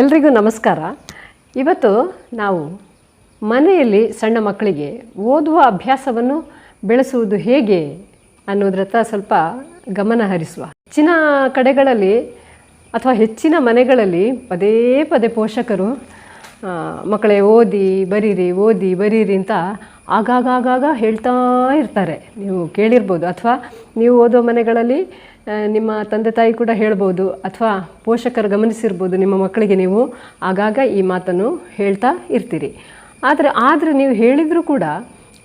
ಎಲ್ರಿಗೂ ನಮಸ್ಕಾರ. ಇವತ್ತು ನಾವು ಮನೆಯಲ್ಲಿ ಸಣ್ಣ ಮಕ್ಕಳಿಗೆ ಓದುವ ಅಭ್ಯಾಸವನ್ನು ಬೆಳೆಸುವುದು ಹೇಗೆ ಅನ್ನೋದ್ರತ್ತ ಸ್ವಲ್ಪ ಗಮನ ಹರಿಸುವ. ಹೆಚ್ಚಿನ ಕಡೆಗಳಲ್ಲಿ ಅಥವಾ ಹೆಚ್ಚಿನ ಮನೆಗಳಲ್ಲಿ ಪದೇ ಪದೇ ಪೋಷಕರು ಮಕ್ಕಳೇ ಓದಿ, ಬರೀರಿ ಓದಿ, ಬರೀರಿ ಅಂತ ಆಗಾಗಾಗಾಗ ಹೇಳ್ತಾ ಇರ್ತಾರೆ. ನೀವು ಕೇಳಿರ್ಬೋದು. ಅಥವಾ ನೀವು ಓದೋ ಮನೆಗಳಲ್ಲಿ ನಿಮ್ಮ ತಂದೆ ತಾಯಿ ಕೂಡ ಹೇಳ್ಬೋದು ಅಥವಾ ಪೋಷಕರು ಗಮನಿಸಿರ್ಬೋದು ನಿಮ್ಮ ಮಕ್ಕಳಿಗೆ ನೀವು ಆಗಾಗ ಈ ಮಾತನ್ನು ಹೇಳ್ತಾ ಇರ್ತೀರಿ. ಆದರೆ ಆದರೆ ನೀವು ಹೇಳಿದರೂ ಕೂಡ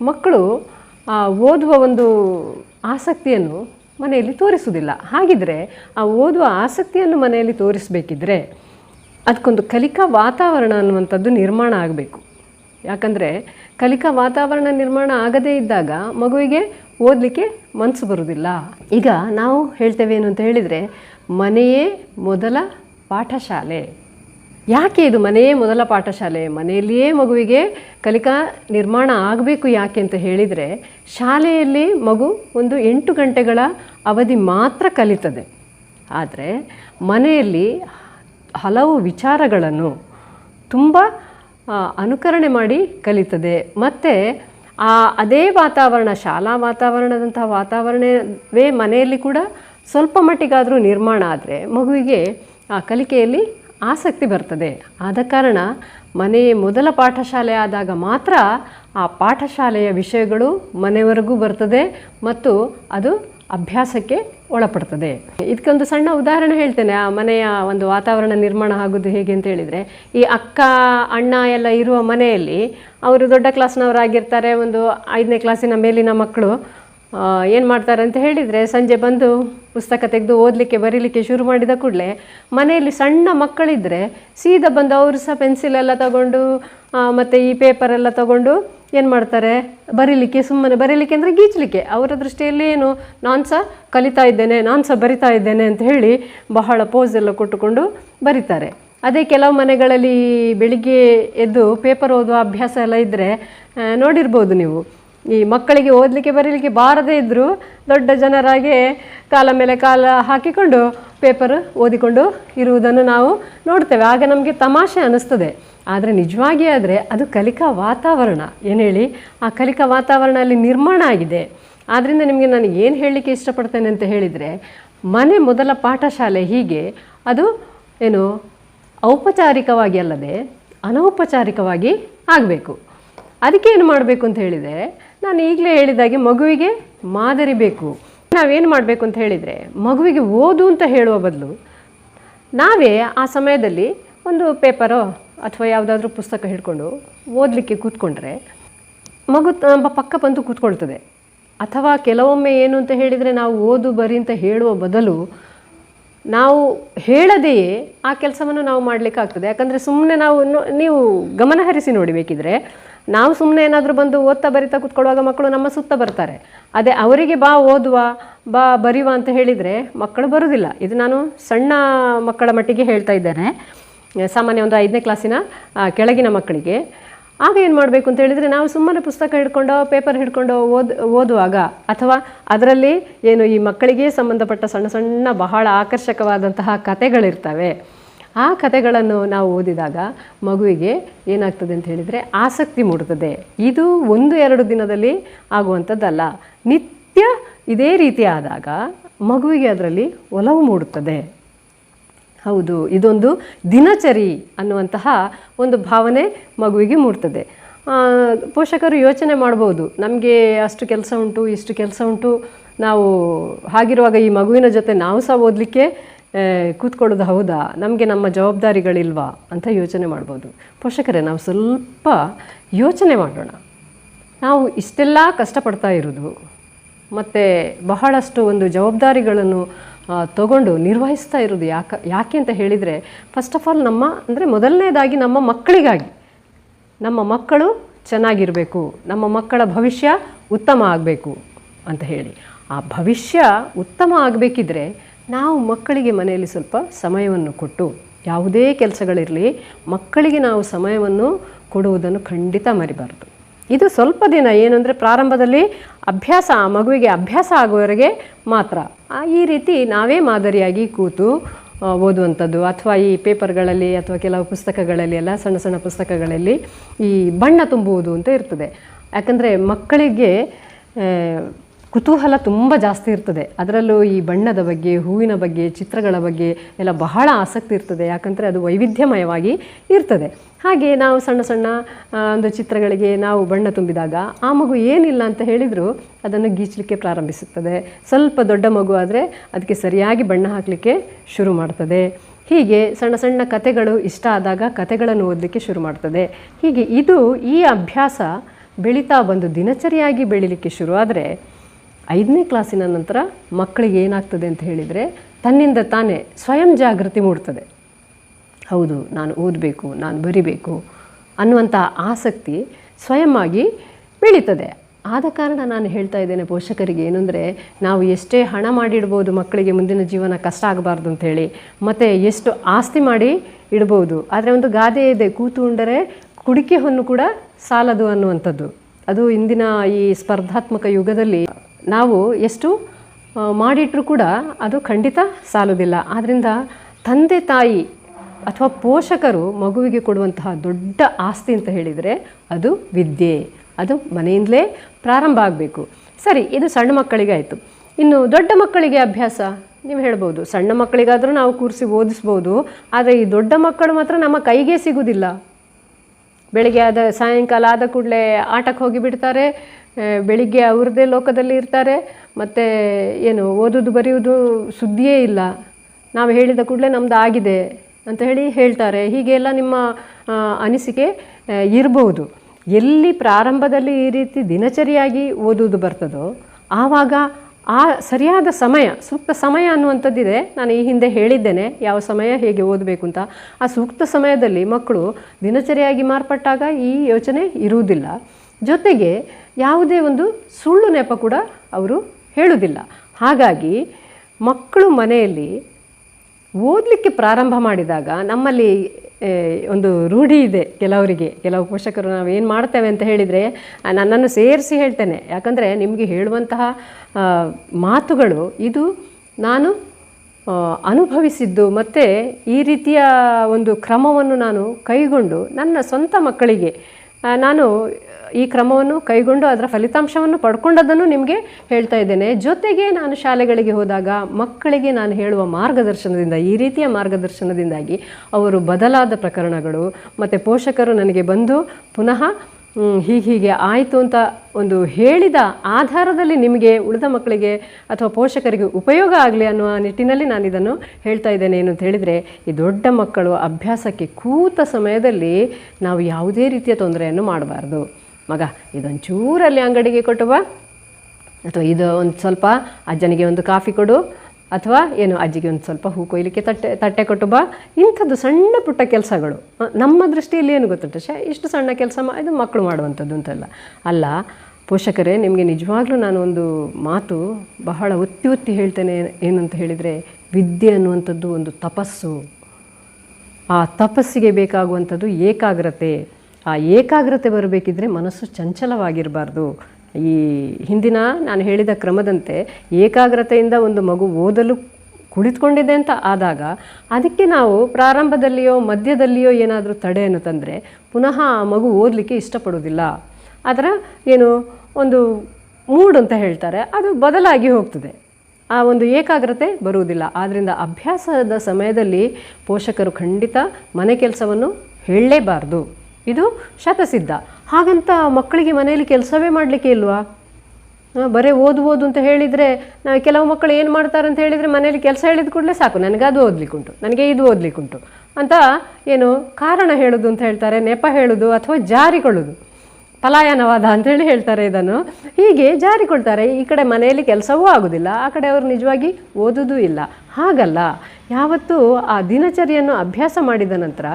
ಮಕ್ಕಳು ಓದುವ ಒಂದು ಆಸಕ್ತಿಯನ್ನು ಮನೆಯಲ್ಲಿ ತೋರಿಸುವುದಿಲ್ಲ. ಹಾಗಿದ್ರೆ ಆ ಓದುವ ಆಸಕ್ತಿಯನ್ನು ಮನೆಯಲ್ಲಿ ತೋರಿಸಬೇಕಿದ್ರೆ ಅದಕ್ಕೊಂದು ಕಲಿಕಾ ವಾತಾವರಣ ಅನ್ನುವಂಥದ್ದು ನಿರ್ಮಾಣ ಆಗಬೇಕು. ಯಾಕಂದರೆ ಕಲಿಕಾ ವಾತಾವರಣ ನಿರ್ಮಾಣ ಆಗದೇ ಇದ್ದಾಗ ಮಗುವಿಗೆ ಓದಲಿಕ್ಕೆ ಮನಸ್ಸು ಬರುವುದಿಲ್ಲ ಈಗ ನಾವು ಹೇಳ್ತೇವೆ ಏನು ಅಂತ ಹೇಳಿದರೆ, ಮನೆಯೇ ಮೊದಲ ಪಾಠಶಾಲೆ. ಯಾಕೆ ಇದು ಮನೆಯೇ ಮೊದಲ ಪಾಠಶಾಲೆ? ಮನೆಯಲ್ಲಿಯೇ ಮಗುವಿಗೆ ಕಲಿಕಾ ನಿರ್ಮಾಣ ಆಗಬೇಕು ಯಾಕೆ ಅಂತ ಹೇಳಿದರೆ, ಶಾಲೆಯಲ್ಲಿ ಮಗು ಒಂದು ಎಂಟು ಗಂಟೆಗಳ ಅವಧಿ ಮಾತ್ರ ಕಲಿತದೆ. ಆದರೆ ಮನೆಯಲ್ಲಿ ಹಲವು ವಿಚಾರಗಳನ್ನು ತುಂಬ ಅನುಕರಣೆ ಮಾಡಿ ಕಲಿತದೆ. ಮತ್ತು ಆ ಅದೇ ವಾತಾವರಣ, ಶಾಲಾ ವಾತಾವರಣದಂತಹ ವಾತಾವರಣವೇ ಮನೆಯಲ್ಲಿ ಕೂಡ ಸ್ವಲ್ಪ ಮಟ್ಟಿಗಾದರೂ ನಿರ್ಮಾಣ ಆದರೆ ಮಗುವಿಗೆ ಆ ಕಲಿಕೆಯಲ್ಲಿ ಆಸಕ್ತಿ ಬರ್ತದೆ. ಆದ ಕಾರಣ ಮನೆಯೇ ಮೊದಲ ಪಾಠಶಾಲೆ ಆದಾಗ ಮಾತ್ರ ಆ ಪಾಠಶಾಲೆಯ ವಿಷಯಗಳು ಮನೆವರೆಗೂ ಬರ್ತದೆ ಮತ್ತು ಅದು ಅಭ್ಯಾಸಕ್ಕೆ ಒಳಪಡ್ತದೆ. ಇದಕ್ಕೊಂದು ಸಣ್ಣ ಉದಾಹರಣೆ ಹೇಳ್ತೇನೆ. ಆ ಮನೆಯ ಒಂದು ವಾತಾವರಣ ನಿರ್ಮಾಣ ಆಗೋದು ಹೇಗೆ ಅಂತ ಹೇಳಿದರೆ, ಈ ಅಕ್ಕ, ಅಣ್ಣ ಎಲ್ಲ ಇರುವ ಮನೆಯಲ್ಲಿ ಅವರು ದೊಡ್ಡ ಕ್ಲಾಸ್ನವರಾಗಿರ್ತಾರೆ. ಒಂದು ಐದನೇ ಕ್ಲಾಸಿನ ಮೇಲಿನ ಮಕ್ಕಳು ಏನು ಮಾಡ್ತಾರೆ ಅಂತ ಹೇಳಿದರೆ, ಸಂಜೆ ಬಂದು ಪುಸ್ತಕ ತೆಗೆದು ಓದಲಿಕ್ಕೆ, ಬರೀಲಿಕ್ಕೆ ಶುರು ಮಾಡಿದ ಕೂಡಲೇ ಮನೆಯಲ್ಲಿ ಸಣ್ಣ ಮಕ್ಕಳಿದ್ದರೆ ಸೀದಾ ಬಂದು ಅವರು ಸಹ ಪೆನ್ಸಿಲ್ ಎಲ್ಲ ತಗೊಂಡು ಮತ್ತು ಈ ಪೇಪರ್ ಎಲ್ಲ ತಗೊಂಡು ಏನು ಮಾಡ್ತಾರೆ? ಬರೀಲಿಕ್ಕೆ ಸುಮ್ಮನೆ, ಬರೀಲಿಕ್ಕೆ ಅಂದರೆ ಗೀಚಲಿಕ್ಕೆ. ಅವರ ದೃಷ್ಟಿಯಲ್ಲಿ ಏನು, ನಾನು ಸಹ ಕಲಿತಾ ಇದ್ದೇನೆ, ನಾನು ಸಹ ಬರಿತಾ ಇದ್ದೇನೆ ಅಂತ ಹೇಳಿ ಬಹಳ ಪೋಸ್ ಎಲ್ಲ ಕೊಟ್ಟುಕೊಂಡು ಬರೀತಾರೆ. ಅದೇ ಕೆಲವು ಮನೆಗಳಲ್ಲಿ ಬೆಳಿಗ್ಗೆ ಎದ್ದು ಪೇಪರ್ ಓದುವ ಅಭ್ಯಾಸ ಎಲ್ಲ ಇದ್ದರೆ ನೋಡಿರ್ಬೋದು ನೀವು. ಈ ಮಕ್ಕಳಿಗೆ ಓದಲಿಕ್ಕೆ ಬರೀಲಿಕ್ಕೆ ಬಾರದೇ ಇದ್ದರೂ ದೊಡ್ಡ ಜನರಾಗೆ ಕಾಲ ಮೇಲೆ ಕಾಲ ಹಾಕಿಕೊಂಡು ಪೇಪರ್ ಓದಿಕೊಂಡು ಇರುವುದನ್ನು ನಾವು ನೋಡ್ತೇವೆ. ಆಗ ನಮಗೆ ತಮಾಷೆ ಅನ್ನಿಸ್ತದೆ. ಆದರೆ ನಿಜವಾಗಿ ಆದರೆ ಅದು ಕಲಿಕಾ ವಾತಾವರಣ. ಏನು ಹೇಳಿ? ಆ ಕಲಿಕಾ ವಾತಾವರಣ ಅಲ್ಲಿ ನಿರ್ಮಾಣ ಆಗಿದೆ. ಆದ್ದರಿಂದ ನಿಮಗೆ ನಾನು ಏನು ಹೇಳಲಿಕ್ಕೆ ಇಷ್ಟಪಡ್ತೇನೆ ಅಂತ ಹೇಳಿದರೆ, ಮನೆ ಮೊದಲ ಪಾಠಶಾಲೆ ಹೀಗೆ ಅದು ಏನು ಔಪಚಾರಿಕವಾಗಿ ಅಲ್ಲದೆ ಅನೌಪಚಾರಿಕವಾಗಿ ಆಗಬೇಕು. ಅದಕ್ಕೆ ಏನು ಮಾಡಬೇಕು ಅಂತ ಹೇಳಿದರೆ ನಾನು ಈಗಲೇ ಹೇಳಿದಾಗೆ ಮಗುವಿಗೆ ಮಾದರಿ ಬೇಕು. ನಾವೇನು ಮಾಡಬೇಕು ಅಂತ ಹೇಳಿದರೆ, ಮಗುವಿಗೆ ಓದು ಅಂತ ಹೇಳುವ ಬದಲು ನಾವೇ ಆ ಸಮಯದಲ್ಲಿ ಒಂದು ಪೇಪರೋ ಅಥವಾ ಯಾವುದಾದ್ರೂ ಪುಸ್ತಕ ಹಿಡ್ಕೊಂಡು ಓದಲಿಕ್ಕೆ ಕೂತ್ಕೊಂಡ್ರೆ ಮಗು ಪಕ್ಕ ಬಂದು ಕೂತ್ಕೊಳ್ತದೆ. ಅಥವಾ ಕೆಲವೊಮ್ಮೆ ಏನು ಅಂತ ಹೇಳಿದರೆ ನಾವು ಓದು ಬರಿ ಅಂತ ಹೇಳುವ ಬದಲು ನಾವು ಹೇಳದೆಯೇ ಆ ಕೆಲಸವನ್ನು ನಾವು ಮಾಡಲಿಕ್ಕಾಗ್ತದೆ. ಯಾಕಂದರೆ ಸುಮ್ಮನೆ ನಾವು ನೀವು ಗಮನಹರಿಸಿ ನೋಡಿ ಬೇಕಿದ್ರೆ ನಾವು ಸುಮ್ಮನೆ ಏನಾದರೂ ಬಂದು ಓದ್ತಾ ಬರಿತಾ ಕೂತ್ಕೊಳ್ಳುವಾಗ ಮಕ್ಕಳು ನಮ್ಮ ಸುತ್ತ ಬರ್ತಾರೆ. ಅದೇ ಅವರಿಗೆ ಬಾ ಓದುವ, ಬಾ ಬರೆಯುವ ಅಂತ ಹೇಳಿದರೆ ಮಕ್ಕಳು ಬರುವುದಿಲ್ಲ ಇದು ನಾನು ಸಣ್ಣ ಮಕ್ಕಳ ಮಟ್ಟಿಗೆ ಹೇಳ್ತಾ ಇದ್ದೇನೆ. ಸಾಮಾನ್ಯ ಒಂದು ಐದನೇ ಕ್ಲಾಸಿನ ಕೆಳಗಿನ ಮಕ್ಕಳಿಗೆ. ಆಗ ಏನು ಮಾಡಬೇಕು ಅಂತ ಹೇಳಿದರೆ ನಾವು ಸುಮ್ಮನೆ ಪುಸ್ತಕ ಹಿಡ್ಕೊಂಡು, ಪೇಪರ್ ಹಿಡ್ಕೊಂಡು ಓದ್, ಓದುವಾಗ ಅಥವಾ ಅದರಲ್ಲಿ ಏನು ಈ ಮಕ್ಕಳಿಗೆ ಸಂಬಂಧಪಟ್ಟ ಸಣ್ಣ ಸಣ್ಣ ಬಹಳ ಆಕರ್ಷಕವಾದಂತಹ ಕತೆಗಳಿರ್ತವೆ ಆ ಕತೆಗಳನ್ನು ನಾವು ಓದಿದಾಗ ಮಗುವಿಗೆ ಏನಾಗ್ತದೆ ಅಂತ ಹೇಳಿದರೆ ಆಸಕ್ತಿ ಮೂಡುತ್ತದೆ. ಇದು ಒಂದು ಎರಡು ದಿನದಲ್ಲಿ ಆಗುವಂಥದ್ದಲ್ಲ. ನಿತ್ಯ ಇದೇ ರೀತಿ ಆದಾಗ ಮಗುವಿಗೆ ಅದರಲ್ಲಿ ಒಲವು ಮೂಡುತ್ತದೆ. ಹೌದು, ಇದೊಂದು ದಿನಚರಿ ಅನ್ನುವಂತಹ ಒಂದು ಭಾವನೆ ಮಗುವಿಗೆ ಮೂಡ್ತದೆ. ಪೋಷಕರು ಯೋಚನೆ ಮಾಡ್ಬೋದು, ನಮಗೆ ಅಷ್ಟು ಕೆಲಸ ಉಂಟು, ಇಷ್ಟು ಕೆಲಸ ಉಂಟು, ನಾವು ಹಾಗಿರುವಾಗ ಈ ಮಗುವಿನ ಜೊತೆ ನಾವು ಸಹ ಓದಲಿಕ್ಕೆ ಕೂತ್ಕೊಳ್ಳೋದು ಹೌದಾ? ನಮಗೆ ನಮ್ಮ ಜವಾಬ್ದಾರಿಗಳಿಲ್ವಾ ಅಂತ ಯೋಚನೆ ಮಾಡ್ಬೋದು. ಪೋಷಕರೇ, ನಾವು ಸ್ವಲ್ಪ ಯೋಚನೆ ಮಾಡೋಣ. ನಾವು ಇಷ್ಟೆಲ್ಲ ಕಷ್ಟಪಡ್ತಾ ಇರೋದು, ಮತ್ತು ಬಹಳಷ್ಟು ಒಂದು ಜವಾಬ್ದಾರಿಗಳನ್ನು ತಗೊಂಡು ನಿರ್ವಹಿಸ್ತಾ ಇರೋದು ಯಾಕೆ ಯಾಕೆ ಅಂತ ಹೇಳಿದರೆ ಫಸ್ಟ್ ಆಫ್ ಆಲ್ ನಮ್ಮ, ಅಂದರೆ ಮೊದಲನೇದಾಗಿ ನಮ್ಮ ಮಕ್ಕಳಿಗಾಗಿ. ನಮ್ಮ ಮಕ್ಕಳು ಚೆನ್ನಾಗಿರಬೇಕು, ನಮ್ಮ ಮಕ್ಕಳ ಭವಿಷ್ಯ ಉತ್ತಮ ಆಗಬೇಕು ಅಂತ ಹೇಳಿ. ಆ ಭವಿಷ್ಯ ಉತ್ತಮ ಆಗಬೇಕಿದ್ರೆ ನಾವು ಮಕ್ಕಳಿಗೆ ಮನೆಯಲ್ಲಿ ಸ್ವಲ್ಪ ಸಮಯವನ್ನು ಕೊಟ್ಟು ಯಾವುದೇ ಕೆಲಸಗಳಿರಲಿ ಮಕ್ಕಳಿಗೆ ನಾವು ಸಮಯವನ್ನು ಕೊಡುವುದನ್ನು ಖಂಡಿತ ಮರಿಬಾರ್ದು. ಇದು ಸ್ವಲ್ಪ ದಿನ, ಏನಂದರೆ ಪ್ರಾರಂಭದಲ್ಲಿ ಅಭ್ಯಾಸ, ಆ ಮಗುವಿಗೆ ಅಭ್ಯಾಸ ಆಗುವವರೆಗೆ ಮಾತ್ರ. ಈ ರೀತಿ ನಾವೇ ಮಾದರಿಯಾಗಿ ಕೂತು ಓದುವಂಥದ್ದು, ಅಥವಾ ಈ ಪೇಪರ್ಗಳಲ್ಲಿ ಅಥವಾ ಕೆಲವು ಪುಸ್ತಕಗಳಲ್ಲಿ, ಎಲ್ಲ ಸಣ್ಣ ಸಣ್ಣ ಪುಸ್ತಕಗಳಲ್ಲಿ ಈ ಬಣ್ಣ ತುಂಬುವುದು ಅಂತ ಇರ್ತದೆ. ಯಾಕಂದರೆ ಮಕ್ಕಳಿಗೆ ಕುತೂಹಲ ತುಂಬ ಜಾಸ್ತಿ ಇರ್ತದೆ. ಅದರಲ್ಲೂ ಈ ಬಣ್ಣದ ಬಗ್ಗೆ, ಹೂವಿನ ಬಗ್ಗೆ, ಚಿತ್ರಗಳ ಬಗ್ಗೆ ಎಲ್ಲ ಬಹಳ ಆಸಕ್ತಿ ಇರ್ತದೆ. ಯಾಕಂದರೆ ಅದು ವೈವಿಧ್ಯಮಯವಾಗಿ ಇರ್ತದೆ. ಹಾಗೆ ನಾವು ಸಣ್ಣ ಸಣ್ಣ ಒಂದು ಚಿತ್ರಗಳಿಗೆ ನಾವು ಬಣ್ಣ ತುಂಬಿದಾಗ ಆ ಮಗು ಏನಿಲ್ಲ ಅಂತ ಹೇಳಿದರೂ ಅದನ್ನು ಗೀಚಲಿಕ್ಕೆ ಪ್ರಾರಂಭಿಸುತ್ತದೆ. ಸ್ವಲ್ಪ ದೊಡ್ಡ ಮಗು ಆದರೆ ಅದಕ್ಕೆ ಸರಿಯಾಗಿ ಬಣ್ಣ ಹಾಕಲಿಕ್ಕೆ ಶುರು ಮಾಡ್ತದೆ. ಹೀಗೆ ಸಣ್ಣ ಸಣ್ಣ ಕತೆಗಳು ಇಷ್ಟ ಆದಾಗ ಕತೆಗಳನ್ನು ಓದಲಿಕ್ಕೆ ಶುರು ಮಾಡ್ತದೆ. ಹೀಗೆ ಇದು ಈ ಅಭ್ಯಾಸ ಬೆಳೀತಾ ಬಂದು ದಿನಚರಿಯಾಗಿ ಬೆಳೀಲಿಕ್ಕೆ ಶುರು ಆದರೆ ಐದನೇ ಕ್ಲಾಸಿನ ನಂತರ ಮಕ್ಕಳಿಗೆ ಏನಾಗ್ತದೆ ಅಂತ ಹೇಳಿದರೆ ತನ್ನಿಂದ ತಾನೇ ಸ್ವಯಂ ಜಾಗೃತಿ ಮೂಡ್ತದೆ. ಹೌದು, ನಾನು ಓದಬೇಕು, ನಾನು ಬರಿಬೇಕು ಅನ್ನುವಂಥ ಆಸಕ್ತಿ ಸ್ವಯಂವಾಗಿ ಬೆಳೀತದೆ. ಆದ ಕಾರಣ ನಾನು ಹೇಳ್ತಾ ಇದ್ದೇನೆ ಪೋಷಕರಿಗೆ ಏನಂದರೆ, ನಾವು ಎಷ್ಟೇ ಹಣ ಮಾಡಿಡ್ಬೋದು ಮಕ್ಕಳಿಗೆ ಮುಂದಿನ ಜೀವನ ಕಷ್ಟ ಆಗಬಾರ್ದು ಅಂಥೇಳಿ ಮತ್ತು ಎಷ್ಟು ಆಸ್ತಿ ಮಾಡಿ ಇಡ್ಬೋದು, ಆದರೆ ಒಂದು ಗಾದೆ ಇದೆ, ಕೂತು ಉಂಡರೆ ಕುಡಿಕೆ ಹೊನ್ನು ಕೂಡ ಸಾಲದು ಅನ್ನುವಂಥದ್ದು. ಅದು ಇಂದಿನ ಈ ಸ್ಪರ್ಧಾತ್ಮಕ ಯುಗದಲ್ಲಿ ನಾವು ಎಷ್ಟು ಮಾಡಿಟ್ಟರೂ ಕೂಡ ಅದು ಖಂಡಿತ ಸಾಲುವುದಿಲ್ಲ. ಆದ್ದರಿಂದ ತಂದೆ ತಾಯಿ ಅಥವಾ ಪೋಷಕರು ಮಗುವಿಗೆ ಕೊಡುವಂತಹ ದೊಡ್ಡ ಆಸ್ತಿ ಅಂತ ಹೇಳಿದರೆ ಅದು ವಿದ್ಯೆ. ಅದು ಮನೆಯಿಂದಲೇ ಪ್ರಾರಂಭ ಆಗಬೇಕು. ಸರಿ ಇದು ಸಣ್ಣ ಮಕ್ಕಳಿಗೆ ಆಯಿತು. ಇನ್ನು ದೊಡ್ಡ ಮಕ್ಕಳಿಗೆ ಅಭ್ಯಾಸ? ನೀವು ಹೇಳ್ಬೋದು. ಸಣ್ಣ ಮಕ್ಕಳಿಗಾದರೂ ನಾವು ಕೂರಿಸಿ ಓದಿಸ್ಬೋದು. ಆದರೆ ಈ ದೊಡ್ಡ ಮಕ್ಕಳು ಮಾತ್ರ ನಮ್ಮ ಕೈಗೆ ಸಿಗುವುದಿಲ್ಲ. ಬೆಳಗ್ಗೆ ಆದ ಸಾಯಂಕಾಲ ಆದ ಕೂಡಲೇ ಆಟಕ್ಕೆ ಹೋಗಿ ಬಿಡ್ತಾರೆ. ಆ, ಬೆಳಿಗ್ಗೆ ಅವ್ರದ್ದೇ ಲೋಕದಲ್ಲಿ ಇರ್ತಾರೆ, ಮತ್ತು ಏನು, ಓದೋದು ಬರೆಯುವುದು ಸುದ್ದಿಯೇ ಇಲ್ಲ. ನಾವು ಹೇಳಿದ ಕೂಡಲೇ ನಮ್ಮದು ಆಗಿದೆ ಅಂತ ಹೇಳಿ ಹೇಳ್ತಾರೆ. ಹೀಗೆಲ್ಲ ನಿಮ್ಮ ಅನಿಸಿಕೆ ಇರಬಹುದು ಎಲ್ಲಿ ಪ್ರಾರಂಭದಲ್ಲಿ ಈ ರೀತಿ ದಿನಚರಿಯಾಗಿ ಓದುವುದು ಬರ್ತದೋ, ಆವಾಗ ಆ ಸರಿಯಾದ ಸಮಯ, ಸೂಕ್ತ ಸಮಯ ಅನ್ನುವಂಥದ್ದಿದೆ. ನಾನು ಈ ಹಿಂದೆ ಹೇಳಿದ್ದೇನೆ, ಯಾವ ಸಮಯ ಹೇಗೆ ಓದಬೇಕು ಅಂತ. ಆ ಸೂಕ್ತ ಸಮಯದಲ್ಲಿ ಮಕ್ಕಳು ದಿನಚರಿಯಾಗಿ ಮಾರ್ಪಟ್ಟಾಗ ಈ ಯೋಚನೆ ಇರುವುದಿಲ್ಲ. ಜೊತೆಗೆ ಯಾವುದೇ ಒಂದು ಸುಳ್ಳು ನೆಪ ಕೂಡ ಅವರು ಹೇಳುವುದಿಲ್ಲ. ಹಾಗಾಗಿ ಮಕ್ಕಳು ಮನೆಯಲ್ಲಿ ಓದಲಿಕ್ಕೆ ಪ್ರಾರಂಭ ಮಾಡಿದಾಗ ನಮ್ಮಲ್ಲಿ ಒಂದು ರೂಢಿ ಇದೆ ಕೆಲವರಿಗೆ. ಕೆಲವು ಪೋಷಕರು ನಾವು ಏನು ಮಾಡ್ತೇವೆ ಅಂತ ಹೇಳಿದರೆ ನನ್ನನ್ನು ಸೇರಿಸಿ ಹೇಳ್ತೇನೆ. ಯಾಕಂದರೆ ನಿಮಗೆ ಹೇಳುವಂತಹ ಮಾತುಗಳು ಇದು ನಾನು ಅನುಭವಿಸಿದ್ದು ಮತ್ತು ಈ ರೀತಿಯ ಒಂದು ಕ್ರಮವನ್ನು ನಾನು ಕೈಗೊಂಡು ನನ್ನ ಸ್ವಂತ ಮಕ್ಕಳಿಗೆ ನಾನು ಈ ಕ್ರಮವನ್ನು ಕೈಗೊಂಡು ಅದರ ಫಲಿತಾಂಶವನ್ನು ಪಡ್ಕೊಂಡದನ್ನು ನಿಮಗೆ ಹೇಳ್ತಾ ಇದ್ದೇನೆ. ಜೊತೆಗೆ ನಾನು ಶಾಲೆಗಳಿಗೆ ಹೋದಾಗ ಮಕ್ಕಳಿಗೆ ನಾನು ಹೇಳುವ ಮಾರ್ಗದರ್ಶನದಿಂದ, ಈ ರೀತಿಯ ಮಾರ್ಗದರ್ಶನದಿಂದಾಗಿ ಅವರು ಬದಲಾದ ಪ್ರಕರಣಗಳು ಮತ್ತು ಪೋಷಕರು ನನಗೆ ಬಂದು ಪುನಃ ಹೀಗೆ ಹೀಗೆ ಆಯಿತು ಅಂತ ಒಂದು ಹೇಳಿದ ಆಧಾರದಲ್ಲಿ ನಿಮಗೆ ಉಳಿದ ಮಕ್ಕಳಿಗೆ ಅಥವಾ ಪೋಷಕರಿಗೆ ಉಪಯೋಗ ಆಗಲಿ ಅನ್ನುವ ನಿಟ್ಟಿನಲ್ಲಿ ನಾನು ಇದನ್ನು ಹೇಳ್ತಾ ಇದ್ದೇನೆ ಏನು ಅಂತ ಹೇಳಿದರೆ, ಈ ದೊಡ್ಡ ಮಕ್ಕಳು ಅಭ್ಯಾಸಕ್ಕೆ ಕೂತ ಸಮಯದಲ್ಲಿ ನಾವು ಯಾವುದೇ ರೀತಿಯ ತೊಂದರೆಯನ್ನು ಮಾಡಬಾರ್ದು. ಮಗ, ಇದೊಂಚೂರಲ್ಲಿ ಅಂಗಡಿಗೆ ಕೊಟ್ಟುವ ಅಥವಾ ಇದು ಒಂದು ಸ್ವಲ್ಪ ಅಜ್ಜನಿಗೆ ಒಂದು ಕಾಫಿ ಕೊಡು. ಅಥವಾ ಏನು ಅಜ್ಜಿಗೆ ಒಂದು ಸ್ವಲ್ಪ ಹೂ ಕೊಯ್ಲಿಕ್ಕೆ ತಟ್ಟೆ ತಟ್ಟೆ ಕೊಟ್ಟು ಬಾ. ಇಂಥದ್ದು ಸಣ್ಣ ಪುಟ್ಟ ಕೆಲಸಗಳು. ನಮ್ಮ ದೃಷ್ಟಿಯಲ್ಲಿ ಏನು ಗೊತ್ತುಂಟು ಶ? ಇಷ್ಟು ಸಣ್ಣ ಕೆಲಸ ಮಾ, ಇದು ಮಕ್ಕಳು ಮಾಡುವಂಥದ್ದು ಅಂತಲ್ಲ. ಅಲ್ಲ, ಪೋಷಕರೇ, ನಿಮಗೆ ನಿಜವಾಗ್ಲೂ ನಾನು ಒಂದು ಮಾತು ಬಹಳ ಒತ್ತಿ ಒತ್ತಿ ಹೇಳ್ತೇನೆ ಏನಂತ ಹೇಳಿದರೆ, ವಿದ್ಯೆ ಅನ್ನುವಂಥದ್ದು ಒಂದು ತಪಸ್ಸು. ಆ ತಪಸ್ಸಿಗೆ ಬೇಕಾಗುವಂಥದ್ದು ಏಕಾಗ್ರತೆ. ಆ ಏಕಾಗ್ರತೆ ಬರಬೇಕಿದ್ರೆ ಮನಸ್ಸು ಚಂಚಲವಾಗಿರಬಾರ್ದು. ಈ ಹಿಂದಿನ ನಾನು ಹೇಳಿದ ಕ್ರಮದಂತೆ ಏಕಾಗ್ರತೆಯಿಂದ ಒಂದು ಮಗು ಓದಲು ಕುಳಿತುಕೊಂಡಿದೆ ಅಂತ ಆದಾಗ ಅದಕ್ಕೆ ನಾವು ಪ್ರಾರಂಭದಲ್ಲಿಯೋ ಮಧ್ಯದಲ್ಲಿಯೋ ಏನಾದರೂ ತಡೆಯನ್ನು ತಂದರೆ ಪುನಃ ಆ ಮಗು ಓದಲಿಕ್ಕೆ ಇಷ್ಟಪಡೋದಿಲ್ಲ ಅದರ ಏನು ಒಂದು ಮೂಡ್ ಅಂತ ಹೇಳ್ತಾರೆ, ಅದು ಬದಲಾಗಿ ಹೋಗ್ತದೆ. ಆ ಒಂದು ಏಕಾಗ್ರತೆ ಬರುವುದಿಲ್ಲ. ಆದ್ದರಿಂದ ಅಭ್ಯಾಸದ ಸಮಯದಲ್ಲಿ ಪೋಷಕರು ಖಂಡಿತ ಮನೆ ಕೆಲಸವನ್ನು ಹೇಳಲೇಬಾರ್ದು. ಇದು ಶತಸಿದ್ಧ. ಹಾಗಂತ ಮಕ್ಕಳಿಗೆ ಮನೆಯಲ್ಲಿ ಕೆಲಸವೇ ಮಾಡಲಿಕ್ಕೆ ಇಲ್ವಾ? ಬರೀ ಓದು ಓದು ಅಂತ ಹೇಳಿದರೆ ಕೆಲವು ಮಕ್ಕಳು ಏನು ಮಾಡ್ತಾರೆ ಅಂತ ಹೇಳಿದರೆ ಮನೆಯಲ್ಲಿ ಕೆಲಸ ಹೇಳಿದ ಕೂಡಲೇ ಸಾಕು. ನನಗೆ ಅದು ಓದಲಿಕ್ಕುಂಟು, ನನಗೆ ಇದು ಓದಲಿಕ್ಕುಂಟು. ಅಂತ ಏನು ಕಾರಣ ಹೇಳೋದು ಅಂತ ಹೇಳ್ತಾರೆ, ನೆಪ ಹೇಳೋದು ಅಥವಾ ಜಾರಿಕೊಳ್ಳೋದು. ಪಲಾಯನವಾದ ಅಂತೇಳಿ ಹೇಳ್ತಾರೆ ಇದನ್ನು. ಹೀಗೆ ಜಾರಿಕೊಳ್ತಾರೆ. ಈ ಕಡೆ ಮನೆಯಲ್ಲಿ ಕೆಲಸವೂ ಆಗೋದಿಲ್ಲ, ಆ ಕಡೆ ಅವರು ನಿಜವಾಗಿ ಓದೋದೂ ಇಲ್ಲ. ಹಾಗಲ್ಲ, ಯಾವತ್ತೂ ಆ ದಿನಚರಿಯನ್ನು ಅಭ್ಯಾಸ ಮಾಡಿದ ನಂತರ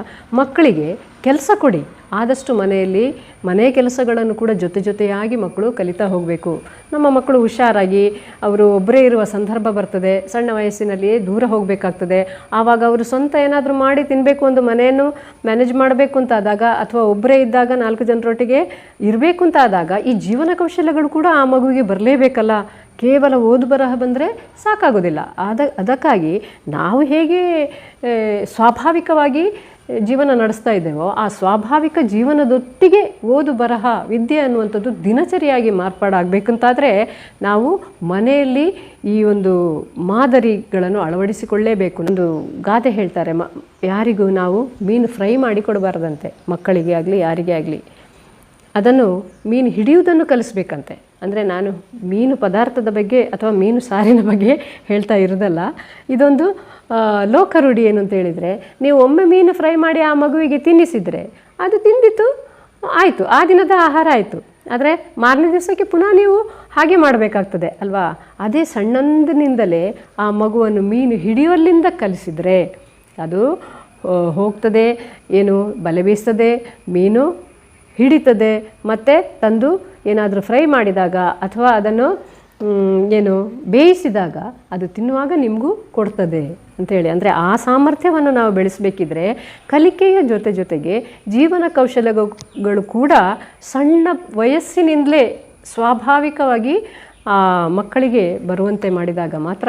ಮಕ್ಕಳಿಗೆ ಕೆಲಸ ಕೊಡಿ. ಆದಷ್ಟು ಮನೆಯಲ್ಲಿ ಮನೆ ಕೆಲಸಗಳನ್ನು ಕೂಡ ಜೊತೆ ಜೊತೆಯಾಗಿ ಮಕ್ಕಳು ಕಲಿತಾ ಹೋಗಬೇಕು. ನಮ್ಮ ಮಕ್ಕಳು ಹುಷಾರಾಗಿ, ಅವರು ಒಬ್ಬರೇ ಇರುವ ಸಂದರ್ಭ ಬರ್ತದೆ, ಸಣ್ಣ ವಯಸ್ಸಿನಲ್ಲಿಯೇ ದೂರ ಹೋಗಬೇಕಾಗ್ತದೆ. ಆವಾಗ ಅವರು ಸ್ವಂತ ಏನಾದರೂ ಮಾಡಿ ತಿನ್ನಬೇಕು ಒಂದು ಮನೆಯನ್ನು ಮ್ಯಾನೇಜ್ ಮಾಡಬೇಕು ಅಂತ ಆದಾಗ ಅಥವಾ ಒಬ್ಬರೇ ಇದ್ದಾಗ ನಾಲ್ಕು ಜನರೊಟ್ಟಿಗೆ ಇರಬೇಕು ಅಂತ ಆದಾಗ ಈ ಜೀವನ ಕೌಶಲ್ಯಗಳು ಕೂಡ ಆ ಮಗುವಿಗೆ ಬರಲೇಬೇಕಲ್ಲ. ಕೇವಲ ಓದು ಬರಹ ಬಂದರೆ ಸಾಕಾಗೋದಿಲ್ಲ. ಆದ ಅದಕ್ಕಾಗಿ ನಾವು ಹೇಗೆ ಸ್ವಾಭಾವಿಕವಾಗಿ ಜೀವನ ನಡೆಸ್ತಾ ಇದ್ದೇವೋ, ಆ ಸ್ವಾಭಾವಿಕ ಜೀವನದೊಟ್ಟಿಗೆ ಓದು ಬರಹ, ವಿದ್ಯೆ ಅನ್ನುವಂಥದ್ದು ದಿನಚರಿಯಾಗಿ ಮಾರ್ಪಾಡಾಗಬೇಕಂತಾದರೆ ನಾವು ಮನೆಯಲ್ಲಿ ಈ ಒಂದು ಮಾದರಿಗಳನ್ನು ಅಳವಡಿಸಿಕೊಳ್ಳೇಬೇಕು. ಒಂದು ಗಾದೆ ಹೇಳ್ತಾರೆ, ಮ, ಯಾರಿಗೂ ನಾವು ಮೀನು ಫ್ರೈ ಮಾಡಿ ಕೊಡಬಾರ್ದಂತೆ ಮಕ್ಕಳಿಗೆ ಆಗಲಿ, ಯಾರಿಗೇ ಆಗಲಿ. ಅದನ್ನು ಮೀನು ಹಿಡಿಯುವುದನ್ನು ಕಲಿಸ್ಬೇಕಂತೆ. ಅಂದರೆ ನಾನು ಮೀನು ಪದಾರ್ಥದ ಬಗ್ಗೆ ಅಥವಾ ಮೀನು ಸಾರಿನ ಬಗ್ಗೆ ಹೇಳ್ತಾ ಇರೋದಲ್ಲ ಇದೊಂದು ಲೋಕ ಲೋಕರೂಢಿ ಏನು ಅಂತ ಹೇಳಿದರೆ, ನೀವು ಒಮ್ಮೆ ಮೀನು ಫ್ರೈ ಮಾಡಿ ಆ ಮಗುವಿಗೆ ತಿನ್ನಿಸಿದರೆ ಅದು ತಿಂದಿತ್ತು, ಆಯಿತು, ಆ ದಿನದ ಆಹಾರ ಆಯಿತು. ಆದರೆ ಮಾರನೇ ದಿವಸಕ್ಕೆ ಪುನಃ ನೀವು ಹಾಗೆ ಮಾಡಬೇಕಾಗ್ತದೆ, ಅಲ್ವಾ? ಅದೇ ಸಣ್ಣಂದಿನಿಂದಲೇ ಆ ಮಗುವನ್ನು ಮೀನು ಹಿಡಿಯುವಲ್ಲಿಂದ ಕಲಿಸಿದರೆ ಅದು ಹೋಗ್ತದೆ, ಏನು, ಬಲೆ ಬೀಸ್ತದೆ, ಮೀನು ಹಿಡಿತದೆ, ಮತ್ತು ತಂದು ಏನಾದರೂ ಫ್ರೈ ಮಾಡಿದಾಗ ಅಥವಾ ಅದನ್ನು ಏನು ಬೇಯಿಸಿದಾಗ ಅದು ತಿನ್ನುವಾಗ ನಿಮಗೂ ಕೊಡ್ತದೆ ಅಂಥೇಳಿ ಅಂದರೆ ಆ ಸಾಮರ್ಥ್ಯವನ್ನು ನಾವು ಬೆಳೆಸಬೇಕಿದ್ರೆ ಕಲಿಕೆಯ ಜೊತೆ ಜೊತೆಗೆ ಜೀವನ ಕೌಶಲ್ಯಗಳು ಕೂಡ ಸಣ್ಣ ವಯಸ್ಸಿನಿಂದಲೇ ಸ್ವಾಭಾವಿಕವಾಗಿ ಮಕ್ಕಳಿಗೆ ಬರುವಂತೆ ಮಾಡಿದಾಗ ಮಾತ್ರ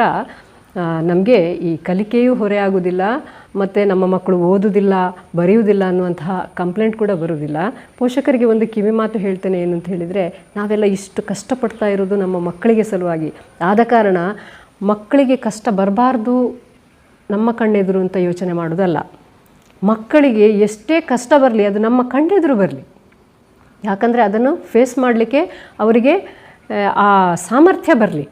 ನಮಗೆ ಈ ಕಲಿಕೆಯೂ ಹೊರೆ ಆಗುವುದಿಲ್ಲ ಮತ್ತು ನಮ್ಮ ಮಕ್ಕಳು ಓದುವುದಿಲ್ಲ ಬರೆಯುವುದಿಲ್ಲ ಅನ್ನುವಂತಹ ಕಂಪ್ಲೇಂಟ್ ಕೂಡ ಬರುವುದಿಲ್ಲ ಪೋಷಕರಿಗೆ ಒಂದು ಕಿವಿ ಮಾತು ಹೇಳ್ತೇನೆ ಏನು ಅಂತ ಹೇಳಿದರೆ ನಾವೆಲ್ಲ ಇಷ್ಟು ಕಷ್ಟಪಡ್ತಾ ಇರೋದು ನಮ್ಮ ಮಕ್ಕಳಿಗೆ ಸಲುವಾಗಿ. ಆದ ಕಾರಣ ಮಕ್ಕಳಿಗೆ ಕಷ್ಟ ಬರಬಾರ್ದು ನಮ್ಮ ಕಣ್ಣೆದುರು ಅಂತ ಯೋಚನೆ ಮಾಡೋದಲ್ಲ. ಮಕ್ಕಳಿಗೆ ಎಷ್ಟೇ ಕಷ್ಟ ಬರಲಿ ಅದು ನಮ್ಮ ಕಣ್ಣೆದುರು ಬರಲಿ. ಯಾಕಂದರೆ ಅದನ್ನು ಫೇಸ್ ಮಾಡಲಿಕ್ಕೆ ಅವರಿಗೆ ಆ, ಆ ಸಾಮರ್ಥ್ಯ ಬರಲಿ.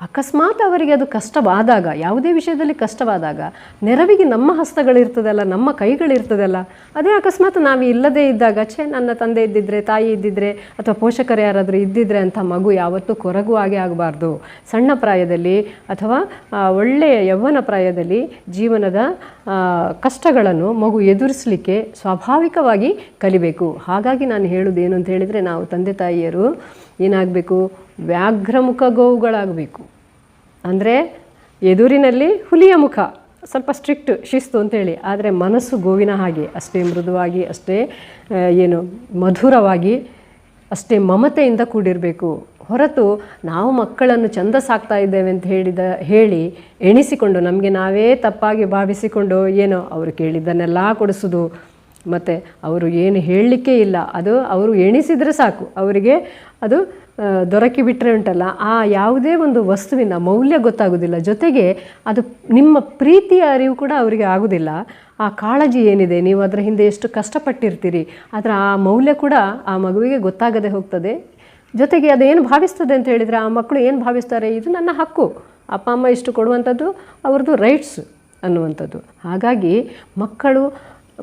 ಅಕಸ್ಮಾತ್ ಅವರಿಗೆ ಅದು ಕಷ್ಟವಾದಾಗ, ಯಾವುದೇ ವಿಷಯದಲ್ಲಿ ಕಷ್ಟವಾದಾಗ, ನೆರವಿಗೆ ನಮ್ಮ ಹಸ್ತಗಳಿರ್ತದಲ್ಲ, ನಮ್ಮ ಕೈಗಳಿರ್ತದಲ್ಲ, ಅದೇ ಅಕಸ್ಮಾತ್ ನಾವು ಇಲ್ಲದೇ ಇದ್ದಾಗ, ಛೇ, ನನ್ನ ತಂದೆ ಇದ್ದಿದ್ರೆ, ತಾಯಿ ಇದ್ದಿದ್ರೆ, ಅಥವಾ ಪೋಷಕರು ಯಾರಾದರೂ ಇದ್ದಿದ್ರೆ ಅಂತ ಮಗು ಯಾವತ್ತೂ ಕೊರಗು ಹಾಗೆ ಆಗಬಾರ್ದು. ಸಣ್ಣ ಪ್ರಾಯದಲ್ಲಿ ಅಥವಾ ಒಳ್ಳೆಯ ಯೌವನ ಪ್ರಾಯದಲ್ಲಿ ಜೀವನದ ಕಷ್ಟಗಳನ್ನು ಮಗು ಎದುರಿಸಲಿಕ್ಕೆ ಸ್ವಾಭಾವಿಕವಾಗಿ ಕಲಿಬೇಕು. ಹಾಗಾಗಿ ನಾನು ಹೇಳೋದು ಏನು ಅಂತ ಹೇಳಿದರೆ ನಾವು ತಂದೆ ತಾಯಿಯರು ಏನಾಗಬೇಕು? ವ್ಯಾಘ್ರಮುಖ ಗೋವುಗಳಾಗಬೇಕು. ಅಂದರೆ ಎದುರಿನಲ್ಲಿ ಹುಲಿಯ ಮುಖ, ಸ್ವಲ್ಪ ಸ್ಟ್ರಿಕ್ಟ್ ಶಿಸ್ತು ಅಂತೇಳಿ ಆದರೆ ಮನಸ್ಸು ಗೋವಿನ ಹಾಗೆ, ಅಷ್ಟೇ ಮೃದುವಾಗಿ, ಅಷ್ಟೇ ಏನು ಮಧುರವಾಗಿ ಅಷ್ಟೇ ಮಮತೆಯಿಂದ ಕೂಡಿರಬೇಕು. ಹೊರತು ನಾವು ಮಕ್ಕಳನ್ನು ಚಂದ ಸಾಕ್ತಾ ಇದ್ದೇವೆ ಅಂತ ಹೇಳಿದ, ಹೇಳಿ ಎಣಿಸಿಕೊಂಡು ನಮಗೆ ನಾವೇ ತಪ್ಪಾಗಿ ಭಾವಿಸಿಕೊಂಡು ಏನೋ ಅವರು ಕೇಳಿದ್ದನ್ನೆಲ್ಲ ಕೊಡಿಸೋದು. ಮತ್ತು ಅವರು ಏನು ಹೇಳಲಿಕ್ಕೆ ಇಲ್ಲ. ಅದು ಅವರು ಎಣಿಸಿದರೆ ಸಾಕು. ಅವರಿಗೆ ಅದು ದೊರಕಿ ಬಿಟ್ಟರೆ ಉಂಟಲ್ಲ, ಆ ಯಾವುದೇ ಒಂದು ವಸ್ತುವಿನ ಮೌಲ್ಯ ಗೊತ್ತಾಗೋದಿಲ್ಲ. ಜೊತೆಗೆ ಅದು ನಿಮ್ಮ ಪ್ರೀತಿಯ ಅರಿವು ಕೂಡ ಅವರಿಗೆ ಆಗೋದಿಲ್ಲ. ಆ ಕಾಳಜಿ ಏನಿದೆ? ನೀವು ಅದರ ಹಿಂದೆ ಎಷ್ಟು ಕಷ್ಟಪಟ್ಟಿರ್ತೀರಿ? ಅದರ ಆ ಮೌಲ್ಯ ಕೂಡ ಆ ಮಗುವಿಗೆ ಗೊತ್ತಾಗದೆ ಹೋಗ್ತದೆ. ಜೊತೆಗೆ ಅದೇನು ಭಾವಿಸ್ತದೆ ಅಂತ ಹೇಳಿದರೆ, ಆ ಮಕ್ಕಳು ಏನು ಭಾವಿಸ್ತಾರೆ? ಇದು ನನ್ನ ಹಕ್ಕು. ಅಪ್ಪ, ಅಮ್ಮ ಇಷ್ಟು ಕೊಡುವಂಥದ್ದು, ಅವ್ರದ್ದು ರೈಟ್ಸ್ ಅನ್ನುವಂಥದ್ದು. ಹಾಗಾಗಿ ಮಕ್ಕಳು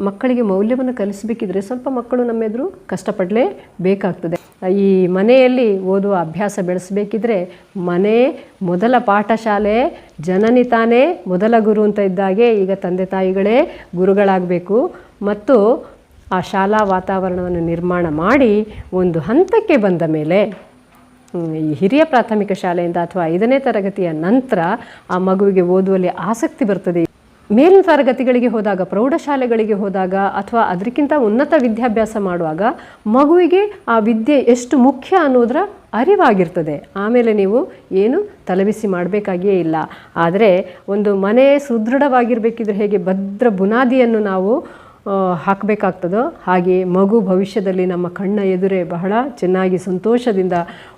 ಮಕ್ಕಳಿಗೆ ಮೌಲ್ಯವನ್ನು ಕಲಿಸಬೇಕಿದ್ರೆ ಸ್ವಲ್ಪ ಮಕ್ಕಳು ನಮ್ಮೆದುರು ಕಷ್ಟಪಡಲೇ ಬೇಕಾಗ್ತದೆ ಈ ಮನೆಯಲ್ಲಿ ಓದುವ ಅಭ್ಯಾಸ ಬೆಳೆಸಬೇಕಿದ್ರೆ ಮನೆ ಮೊದಲ ಪಾಠಶಾಲೆ, ಜನನಿ ತಾನೇ ಮೊದಲ ಗುರು ಅಂತ ಇದ್ದಾಗೆ ಈಗ ತಂದೆ ತಾಯಿಗಳೇ ಗುರುಗಳಾಗಬೇಕು. ಮತ್ತು ಆ ಶಾಲಾ ವಾತಾವರಣವನ್ನು ನಿರ್ಮಾಣ ಮಾಡಿ ಒಂದು ಹಂತಕ್ಕೆ ಬಂದ ಮೇಲೆ ಈ ಹಿರಿಯ ಪ್ರಾಥಮಿಕ ಶಾಲೆಯಿಂದ ಅಥವಾ ಐದನೇ ತರಗತಿಯ ನಂತರ ಆ ಮಗುವಿಗೆ ಓದುವಲ್ಲಿ ಆಸಕ್ತಿ ಬರ್ತದೆ. ಮೇಲಿನ ತರಗತಿಗಳಿಗೆ ಹೋದಾಗ, ಪ್ರೌಢಶಾಲೆಗಳಿಗೆ ಹೋದಾಗ ಅಥವಾ ಅದಕ್ಕಿಂತ ಉನ್ನತ ವಿದ್ಯಾಭ್ಯಾಸ ಮಾಡುವಾಗ ಮಗುವಿಗೆ ಆ ವಿದ್ಯೆ ಎಷ್ಟು ಮುಖ್ಯ ಅನ್ನೋದರ ಅರಿವಾಗಿರ್ತದೆ. ಆಮೇಲೆ ನೀವು ಏನು ತಲೆಬಿಸಿ ಮಾಡಬೇಕಾಗಿಯೇ ಇಲ್ಲ. ಆದರೆ ಒಂದು ಮನೆ ಸುದೃಢವಾಗಿರಬೇಕಿದ್ರೆ ಹೇಗೆ ಭದ್ರ ಬುನಾದಿಯನ್ನು ನಾವು ಹಾಕಬೇಕಾಗ್ತದೋ ಹಾಗೆ ಮಗು ಭವಿಷ್ಯದಲ್ಲಿ ನಮ್ಮ ಕಣ್ಣ ಎದುರೇ ಬಹಳ ಚೆನ್ನಾಗಿ ಸಂತೋಷದಿಂದ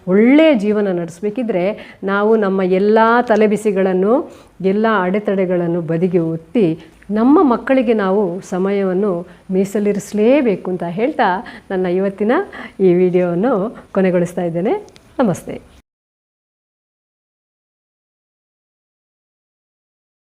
ಒಳ್ಳೆಯ ಜೀವನ ನಡೆಸಬೇಕಿದ್ರೆ ನಾವು ನಮ್ಮ ಎಲ್ಲ ತಲೆಬಿಸಿಗಳನ್ನು, ಎಲ್ಲ ಅಡೆತಡೆಗಳನ್ನು ಬದಿಗೆ ಒತ್ತಿ ನಮ್ಮ ಮಕ್ಕಳಿಗೆ ನಾವು ಸಮಯವನ್ನು ಮೀಸಲಿರಿಸಲೇಬೇಕು ಅಂತ ಹೇಳ್ತಾ ನನ್ನ ಇವತ್ತಿನ ಈ ವಿಡಿಯೋವನ್ನು ಕೊನೆಗೊಳಿಸ್ತಾ ಇದ್ದೇನೆ. ನಮಸ್ತೆ.